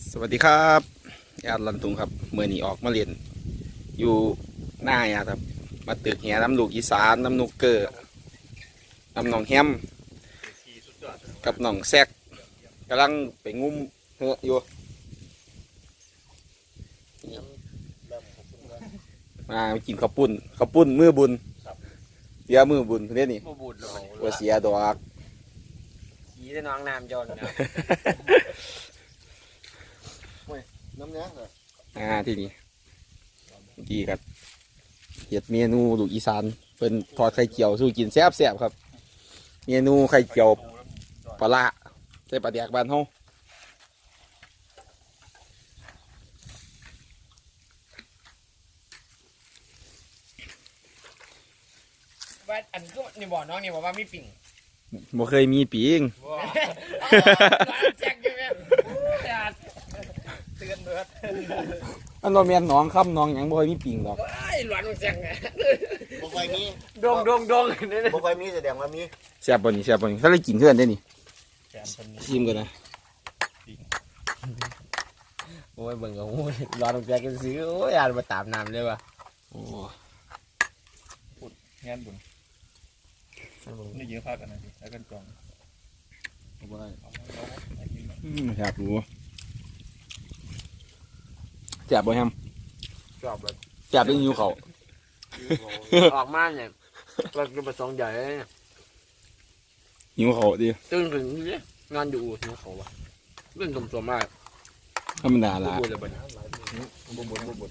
สวัสดีครับยาดลันตุงครับเมื่อนี้ออกมาเรียนอยู่หน้ายาครับ มาตึกแหน้ำลูกอีสานน้ำนุกเกอร์น้ำหนองแฮมกับหนองแซกกำลังไปงุ้มเหืออยู่มากินข้าวปุ้นข้าวปุ้นมือบุญเสียมือบุญเรียกนี่บ่บูดหรอกว่าเสียดอกขี่แต่น้องน้ำจน นะน้ำเนี้ยเหรออ่าที่นี่ดีครับเห็ดเมนูลูกอีสานเป็นทอดไข่เจียวสู้กินแซ่บแซ่บๆครับ เมนูไข่เจียวปลาร้าใส่ปลาแดกบ้านเฮาว่าอันก็นี่บอกน้องนี่บอกว่ามีปิ่งบ่เคยมีปีงว้าแจ็คอยู่แม่เตือน เบิดอันบ่แม่นหน้องคำน้องหยังบ่เคยมีปิงดอกไอ้หลอนมันแจ็คไงบอกไฟมีดงดงดงนี่บอกไฟมีแสดงว่ามีแซ่บบ่นี่แซ่บบ่นี่ถ้าได้กินเพื่อนได้นี่ชิมกันนะโอ้ยเบิ่งกับโอ้ยหลอนมันแจ็คกันซื้อโอ้ยอ่านมาตามน้ำเลยว่ะโอ้งานบุญนี่ยืมภาคกันนะแล้วกันจองอืมแซ่บรู้ แซ่บบ่แฮมชอบแบบแซ่บได้อยู่เขาออกมาเนี่ยเราจะประสงค์ใหญ่เลยหิวเขาดิตื่นขึ้นนี่งานอยู่นี่เขาวะเรื่องกลมๆมากธรรมดาละพูดเลยบ่เนี่ยบุบบุบบุบบุบ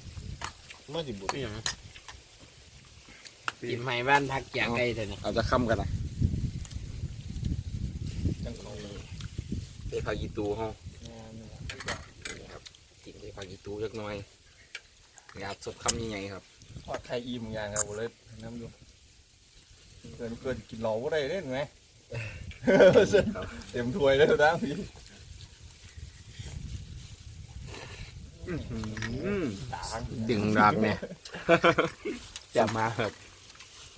มาสิบุบนี่หยังกินไม้บ้านพักแจกไก่เถอะเนี่ยเอาจะค้ำกันนะจังเขาเลยไปพากีตูเฮากินไปพากอีตูเล็กน้อยหยาดสดคำใหญ่ๆครับทอดไข่อิ่มอย่างครับผมเลยน้ำดูเกินเกินกินเหล้าก็ได้เล่นไหมเต็มถ้วยเลยนะพี่ดึงรักเนี่ยจะมาครับ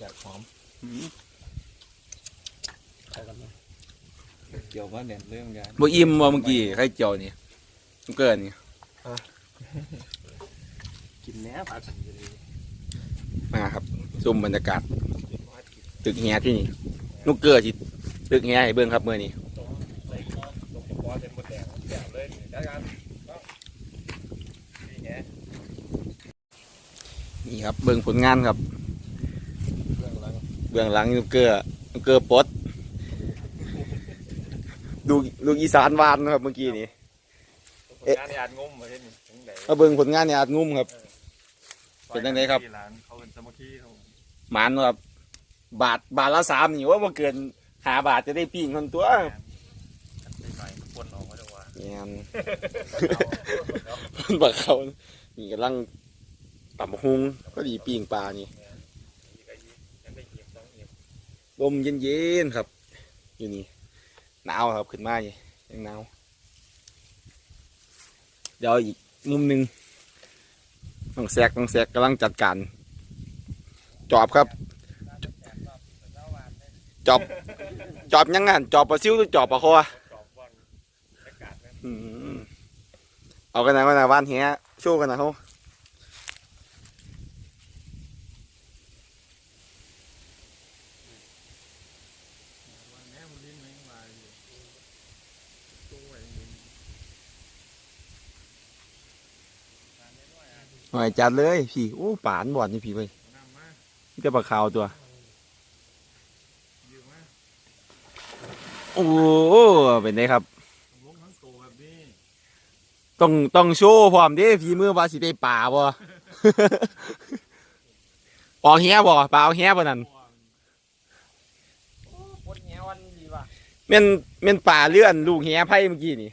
อยากหอมเกี่ยวว่าเด่นเรื่องงานบ่อิ่มบ่เมื่อกี้ไข่เจียวนี่เกินนี่ กินแน่ผักมาครับซุ่มบรรยากาศ ตึกแฮที่นี่นุกเกอร์ที่ตึกแฮให้เบิ่งครับเมื่อนี้นี่ครับเบิ่งผลงานครับ เบื้องหลังนุกเกอร์นุกเกอร์ปดดูลูกอีสานวานครับเมื่อกี้นี่งานยาดงมมาเช่นถึงไหน มาเบิ่งผลงานในอาจงุ่มครับ เป็นจังไดครับร้านเขาเป็นสมาธิเขาหมานครับบาทบาทละสามนี่ว่าบ่เกินหาบาทจะได้ปิ้งคนตัวใส่ใส่ปนออกมาจังหวะเนี่ยมันบักเขานี่กำลังต่ำหุงก็ดีปิ้งปลานี่ยังได้เหียบสองเหียบลมเย็นๆครับ อยู่นี่หนาวครับขึ้นมานี่ยังหนาวเดี๋ยวอีก มุมหนึ่งน้องแซกน้องแซกกำลังจัดการ จอบครับ จอบ จอบยังไงจอบปลาซิวหรือจอบปลาคอกรอากาศนะอืมเอากันนะกันนะบ้านเฮียโชว์กันนะเขา หอยจัดเลยพี่โอ้ป่านบอดนี่พี่ไปนี่จะปลาขาวตัว โอ้โหเป็นไงครับลงทั้งโตแบบนี้ต้องต้องโชว์พร้อมเด้พี่มือว่าสิได้ป่าบ่ออกเฮียบ่ป่าเอาเฮียบ่นั่นปวดแง่วันดีว่ะแม่นแม่นป่าเลื่อนลูกเฮียไพ่เมื่อกี้นี่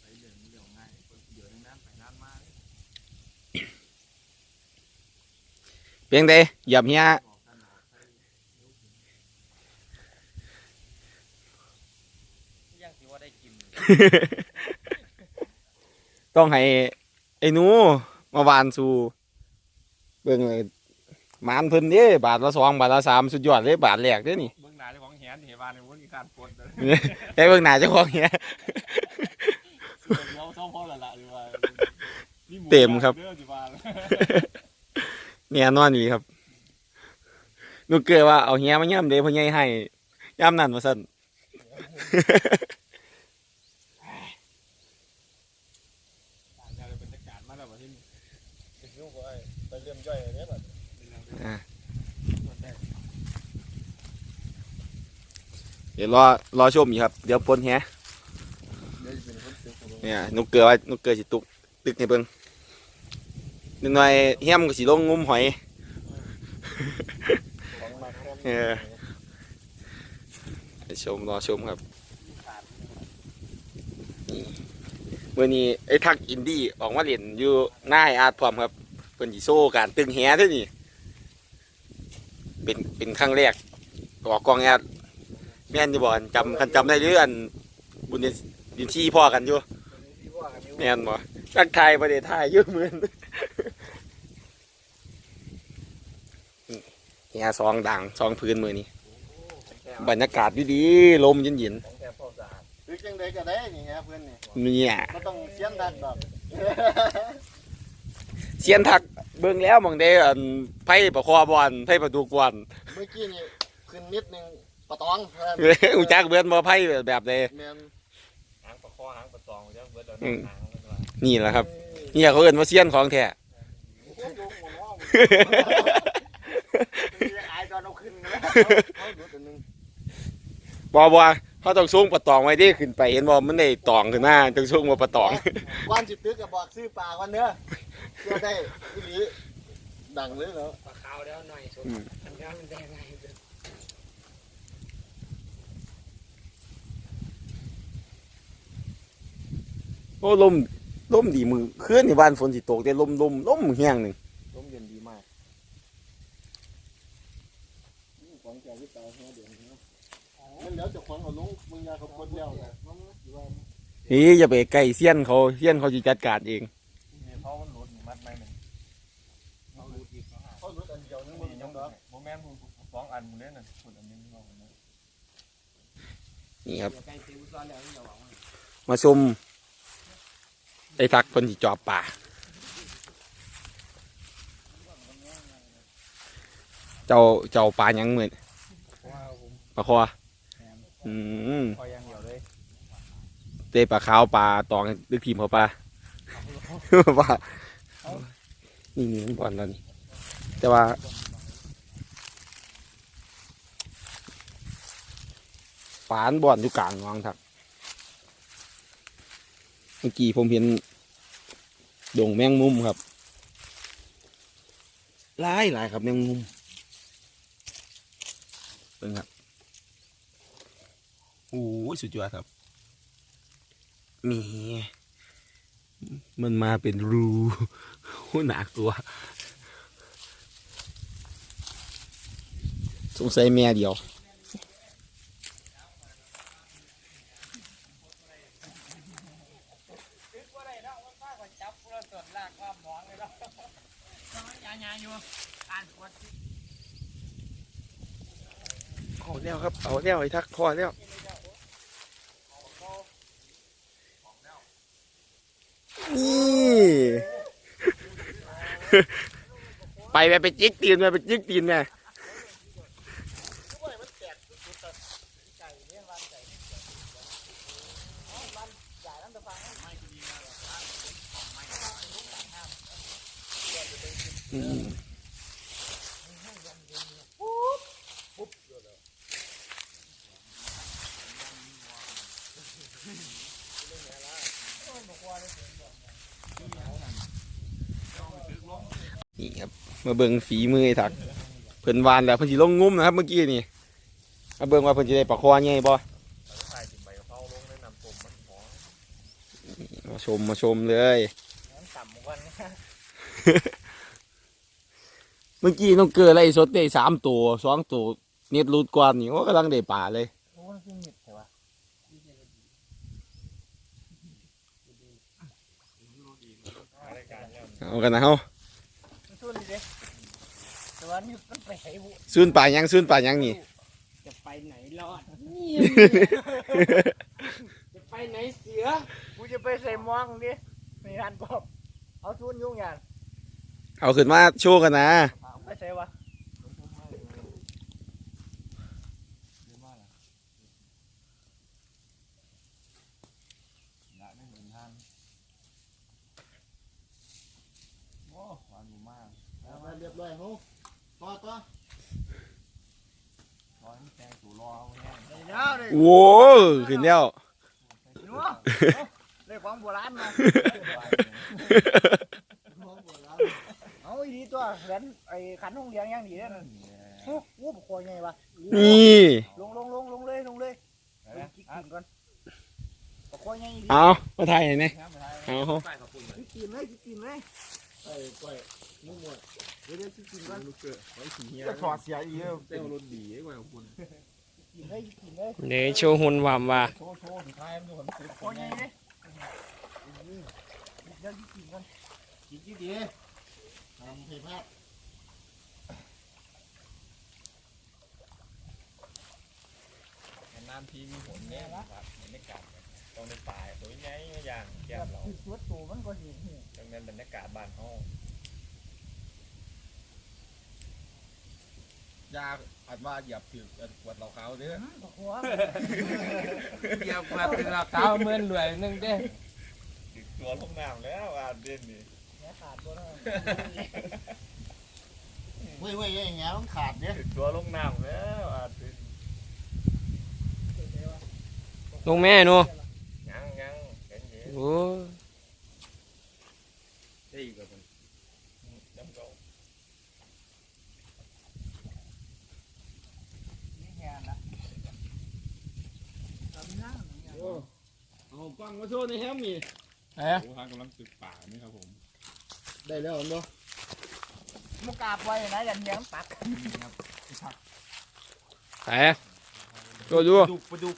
ไปเดี๋ยวเดี๋ยวง่ายเดี๋ยวน้ำไปน้ำมา เพียงใดเหยียบเฮียยังถือว่าได้กินต้องให้ไอ้หนูมาวานสู่เบิ่งเลยหมานเพิ่นเด้บาทละสองบาทละสามสุดยอดเลยบาทแรกเด้นี่เบื้องหน้าเจ้าของแหงี้ยเหตุการณ์ในวันนี้การปวดเลยไอ้เบิ่งหน้าเจ้าของเฮียเดี๋ยวซ้อมพ่อละละดีว่าเต็มครับ เนี่ยนอนนี่ครับหนูเกิดว่าเอาเฮียมาย่ำเด้พ่อใหญ่ให้ย่ำนั่นมาสั่นบรรยากาศมาแล้วว่าที่นี่ไปยุ่งกับไอ้ไปเดี๋ยวรอรอชมอยู่ครับ เดี๋ยวปนเฮียเดี๋ยวจะเนคนเสียของเนี่ยหนูเกิดว่าหนูเกิดสิตุกตึกให้เบิ่งนิด หน่อยเฮียมก็สิลงงุมหอยของมาแค่เออไปชมรอชมครับเมื่อนี้ไอ้ทักอินดี้ออกมาเล่นอยู่หน้าอาร์ตพร้อมครับเพิ่นสิโซ่การตึงแหเด้วยนี่ เป็นเป็นครั้งแรกออกกองแอดแม่นอยู่บ่อนจำคันจำได้หรืออันบุญดินที่พ่อกันอยู่ที่ว่ากันอยู่แม่นบ่ทักทายประเทศไทยเยอะเหมือน แหสองดังสองพื้นมือนี้บรรยากาศดีๆลมเย็นของแกพ่อสะอาดหรือจังใดก็ได้นี่ฮะเพื่อนนี่ๆเนี่ยก็ต้องเสียนดักดอกเสียนทักเบิ่งแล้วหมองได้อันไพ่ประคอบอลไพ่ประตูกวนเมื่อกี้นี่ขึ้นนิดนึงปะตองเพื่อนอุจักเบิ่นบ่ไพ่แบบใดแมนหางปลาคอหางปลาตองเจ้าเบิร์ดเดี๋ยวอืมหางกันว่านี่แหละครับนี่เขาเอิ้นว่าเสียนของแท้ อายตอนเอาขึ้นนะเอาดูตัวนึงบ่บ่เขาต้องสูงประตองไว้เด้ขึ้นไปเห็นบ่มันได้ตองขึ้นมาต้องสูงกว่าประตองวันสิตึกกับบอกซื้อปลาวันเนื้อเชื่อได้ที่นี้ดังเลยเหรอปลาขาวแล้วหน่อยสุดมันนี้มันแดงไงโอ้ลมลมดีมือเคืนนี่บ้านฝนสิตกแต่ลมลมลมแห้งหนึ่ง ลมเย็นดีมาก ของแกที่ตาหัวเดือนนะมันแล้วจะขวางเอาลงมึงยาเขาคนเดียวเลยมันอยู่ว่านี่อย่าไปใกล้เสี้ยนเขาเสี้ยนเขาสิจัดการเองเพราะมันหลุดมัดไม่หนึ่งเขาหลุดอีกเขาหลุดอันเดียวนึงมึงยังงดอดอกโมแมนต์สองอันมึงเล่นน่ะคุณอันนี้มึงเอาเนาะนี่ครับใกล้เซลซ้อนแล้วอย่าหวังมาชมไอ้ทักเพิ่จอบป่าเจ้าเจ้าปลายังเหมือน ปลาคออืมคอยยังเดียวเลยเตะปลาขาวปลาตองดึกทีมเขาปลาปลานี่นี่มันบอลแล้วนี่แต่ว่าปานบอลอยู่กลางน้องครับเมื่อกี้ผมเห็นดงแมงมุมครับหลายหลายครับแมงมุมเป็นครับ โอ้ยสุดยอดครับนี่มันมาเป็นรูโอ้หนักตัว สงสัยแม่เดียวจับกูแล้วสดลากว่าหมองเลยแล้วยายาอยู่อ่านปวดเอาแล้วครับ เอาแล้วไอ้ทักพอแล้ว นี่ไปไปไปจิกตีนไปไปจิกตีนแม่ นี่ครับ มาเบิ่งฝีมือไอ้ทัก เพิ่นวานแล้วเพิ่นสิลงงุ้มนะครับ เมื่อกี้นี่ มาเบิ่งว่าเพิ่นสิได้ปลาคอใหญ่บ่ใส่ใบกะเพราลงในน้ำต้มมันหอมมาชมมาชมเลยน้ำต่ำกันนะเมื่อกี้น้องเกลืออะไรสดได้สามตัวสองตัวเน็ตรูดกว่านี่ว่ากำลังได้ป่าเลยโอ้ยขึ้นมิดใช่ปะรายการแล้ว เอากันนะเฮาสู้นี่เด้แต่ว่านี่มันไปไหนบุซุนป่ายังซุนป่ายังนี่แกจะไปไหนรอดจะไปไหนเสือกูจะไปใส่มองดิไม่ทันกบเอาทุนยุ่งอย่างเอาขึ้นมาโชว์กันนะไม่ใช่วะละไม่เหมือนท่านโอ้หวานหมูมากมาเรียบร้อยเฮาต่อต่อร้อยนี่แกงสูรอเอาแห้งเดี๋ยวเลยโว้ขึ้นแล้วนัวได้ของโบราณมาของโบราณเอาอีดีตัวแหวนไอ้ขันห้องเลี้ยงยังดีเลยนะโอ้โหปคอไงวะนี่ลงลงลงลงเลยลงเลยลงกิ๊กกินก่อนปคอไงดีเอามาถ่ายหน่อยนี่เอากิ๊กกินเลยกิ๊กกินเลย ไอ้ก้อยนุ่มหมดเดี๋ยวเดี๋ยวกิ๊กกินก่อนจะถอดเสียอีกแล้วเต้ารถดีกว่าคุณกินเลยกิ๊กกินเลยเดี๋ยวโชว์หุ่นวามว่าโชว์โชว์สุดท้ายมันดูคนติดปคอไงเลยเดี๋ยวกิ๊กกินก่อนกิ๊กกินดีทำให้พลาดน้ำทีมีผลเนี่ยครับบรรยากาศตรงในป่าตัวใหญ่อย่างแก้มเราคือสวดตัวมันก็เห็นนี่ดั งนั้นบรรยากาศบ้านเขายาอัดว่าเหยียบถือขวดเราเขาเด้อปคอเกี่ยวกับราคาเมื่อนรวยนึงเด้ถือตัวลงน้ำแล้วอะเด่นนี่แง่ขาดตัวนั้นเว้ยเว้ยอย่างเงี้ยต้องขาดเนี่ยถือตัวลงน้ำแล้วอะเด่นลงแม่หนูยังยังเห็นเห็นโอ้ได้อีกแล้วมันน้ำเก่า นี่แง่ละทำนั่ง เอากล้องมาโชว์ในแฮมนี่เอ๊ะโอ้ทางกำลังศึกป่านี่ครับผมได้แล้วเนาะมุกาบไว้นะยันเลี้ยงปักเอ๊ะดูดูดุกปลาดุก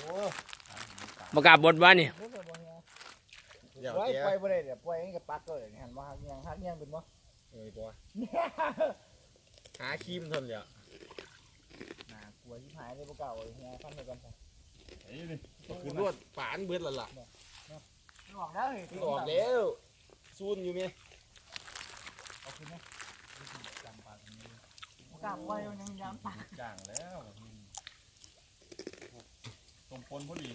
โอ้ประกาศบทว่านี่รู้สึกว่าเงี้ยเดี๋ยวปล่อยแกปล่อยไปเลยเดี๋ยวปล่อยให้กับปักก็เลยหันมาหักยังหักยังเป็นวะเอ้ยตัวหาครีมทนเลยอะน่ากลัวที่หายเลยพวกเก่าเลยเงี้ยฟันไปก่อนไอ้นี่ คือรวดฝานเบิดและล่ะออกแล้วเลยมันออกแล้วซูนอยู่ไหมออกขึ้นไหมมุกาบไว้มันยังยังปักจ่างแล้วตรงปนพอดี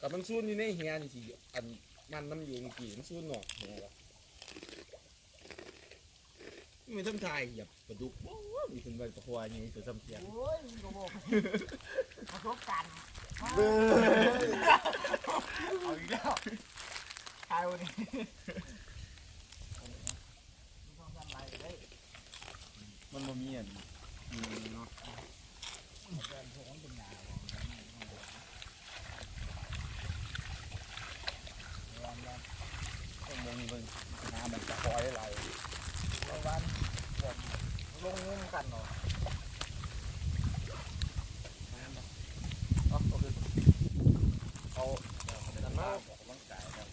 กับมันซูนอยู่ในเฮียนี่สิอันมันน้ำอยู่เมื่อกี้มันซูนหนอกเฮียละ ไม่ทำทายเหยียบปลาดุกโอ้ยมีคนใบตะควายนี่ตัวทำเทียนโอ้ยมึงก็บอกประสบการณ์เอาอีกแล้วตายวันนี้ต้องทำอะไรได้มันบ่มีอันเนาะ ต้องบ่มีเบิ่งน้ำมันจะคอยไหล ประมาณแบบ ลงเงินกันเนาะเอาเอาคือเอาเอามาออกกำลังกายครับ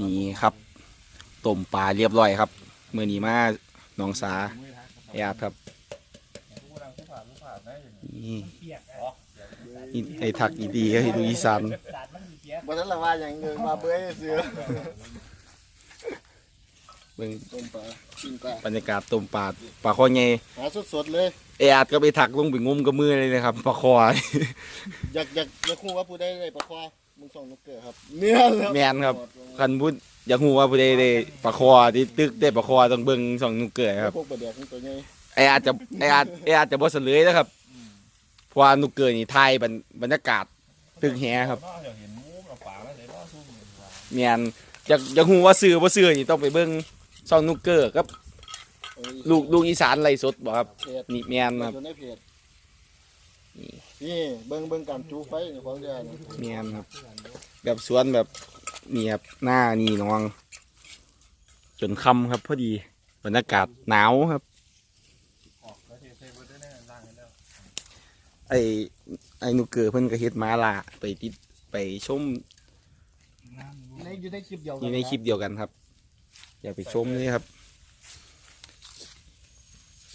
นี่ครับต้มปลาเรียบร้อยครับมือนี้มาหนองสาแอบครับผู้นำผู้ผ่านผู้ผ่านได้อยู่นี่เปียกอ๋ออีไอ้ทักอีดีก็ให้ดูอีสานสาดมันเปียกบ่ทันละว่าอย่างเงินมาเบื่อเสือ เบิ่งต้มปลากินปลาบรรยากาศต้มปลาปลาคอไงหาสดๆเลยไอ้อาดก็ไปถักลงไปงมกับมือเลยนะครับปลาคออยากอยากอยากคูว่าผู้ใดได้ปลาความึงส่องนกเกิดครับเนี่ยแล้วแมนครับคันพูดอยากฮู้ว่าผู้ใดได้ปลาคอที่ตึกได้ปลาคอต้องเบิ่งสองนุกเกยครับพวกปลาแดกนี่ตัวใหญ่ไอ้อาจจะไอ้อาจไอ้อาจจะบ่เสลยนะครับเพราะว่านุกเกยนี่ถ่ายบรรบรรยากาศตึกแหครับนอกจากเห็นมูฟเราป่าแล้วเดี๋ยวเราซุ่มอยู่ว่าแมนอยากอยากฮู้ว่าซื้อบ่ซื้อนี่ต้องไปเบิ่ง ช่องนุกเกอร์กับโอ้ยลูกลูกอีสานไลฟ์สดบ่ครับเพจนี่แมนครับ อยู่ในเพจนี่ นี่เบิ่งเบิ่งการจูไฟนี่ของเดือนแมนครับ แบบสวนแบบนี่ครับหน้านี่น้อง จนค่ำครับ พอดีบรรยากาศหนาวครับออกแล้วเทเทไปด้วยแน่ล่างกันแล้วไอ้ไอ้นุกเกอร์เพิ่นก็เฮ็ดมาล่ะไปติดไปชมในอยู่ในคลิปเดียวอยู่ในคลิปเดียวกันครับ อย่าไปชมเลยครับ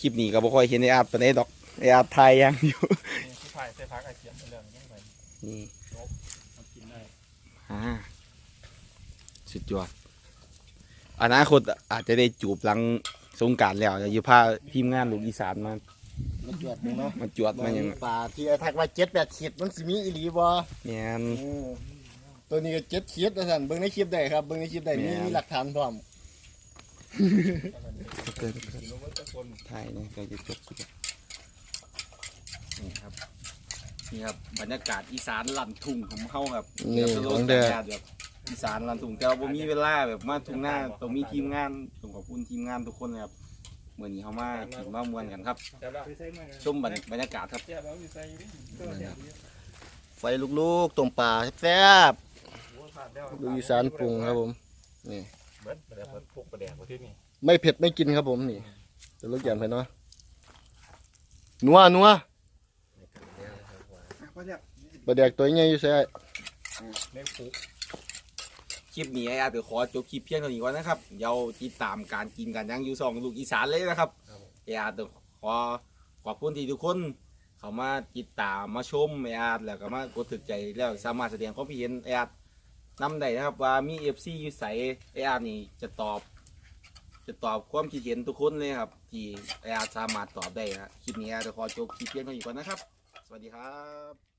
ลิปนี้ก็บ่ค่อยเห็นไออาร์ตปานใดดอกไออาร์ตไทยยังอยู่นี่ที่ถ่ายใส่พักไอเสียมไปเรื่องนี้ไปนี่มากินได้อ่าสุดยอดอนาคตอาจจะได้จูบหลังสงกรารแล้วจะอยู่พาทีมงานลูกอีสานมามันจวดมึงเนาะมาจวดมาอย่างป่าที่ไอ้ทักว่าเจ็ดแปดขีดมันสิมีอีหลีบ่แม่นอืมตัวนี้ก็เจ็ดขีดนะท่านเบิ่งในคลิปได้ครับเบิ่งในคลิปได้มีแม่นมีหลักฐานพร้อม เกินกินแล้วมันจะคนไทยนี่ก็จะจบสุดนี่ครับนี่ครับบรรยากาศอีสานลั่นทุ่งของเขาครับนี่ของเด้อแบบอีสานลั่นทุงแต่ว่าบ่มีเวลาแบบมาทุ่งหน้าต้องมีทีมงานต้องขอบคุณทีมงานทุกคนเลยครับเมื่อนี้เขามากินมามวนกันครับแต่ละชมบรรยากาศครับไฟลูกๆต้มปลาแซ่บดูอีสานปรุงครับผมนี่ เบิดประเดี๋ยวเบิดพวกประเดี๋ยวที่นี่ไม่เผ็ดไม่กินครับผมนี่จะลูกแกนไปเนาะนัวนัวปลาแดกตัวใหญ่อยู่ใช่ในปุ๊คลิปนี้ไอ้อาจจะขอจบคลิปเพียงเท่านี้ก่อนนะครับเดี๋ยวติดตามการกินกันอยังอยู่สองลูกอีสานเลยนะครับไอ้อาจจะขอขอบคุณที่ทุกคน เขามาติดตามมาชมไอ้อาจแล้วก็มากดถึกใจแล้วสามารถแสดงความคิดเห็นไอ้อาจ นำได้นะครับว่ามีเอฟซีอยู่ใสไออาร์นี่จะตอบ จะตอบความคิดเห็นทุกคนเลยครับ ที่ไออาร์สามารถตอบได้นะคลิปนี้อาจจะขอจบคลิปเพียงเท่านี้ก่อนนะครับ สวัสดีครับ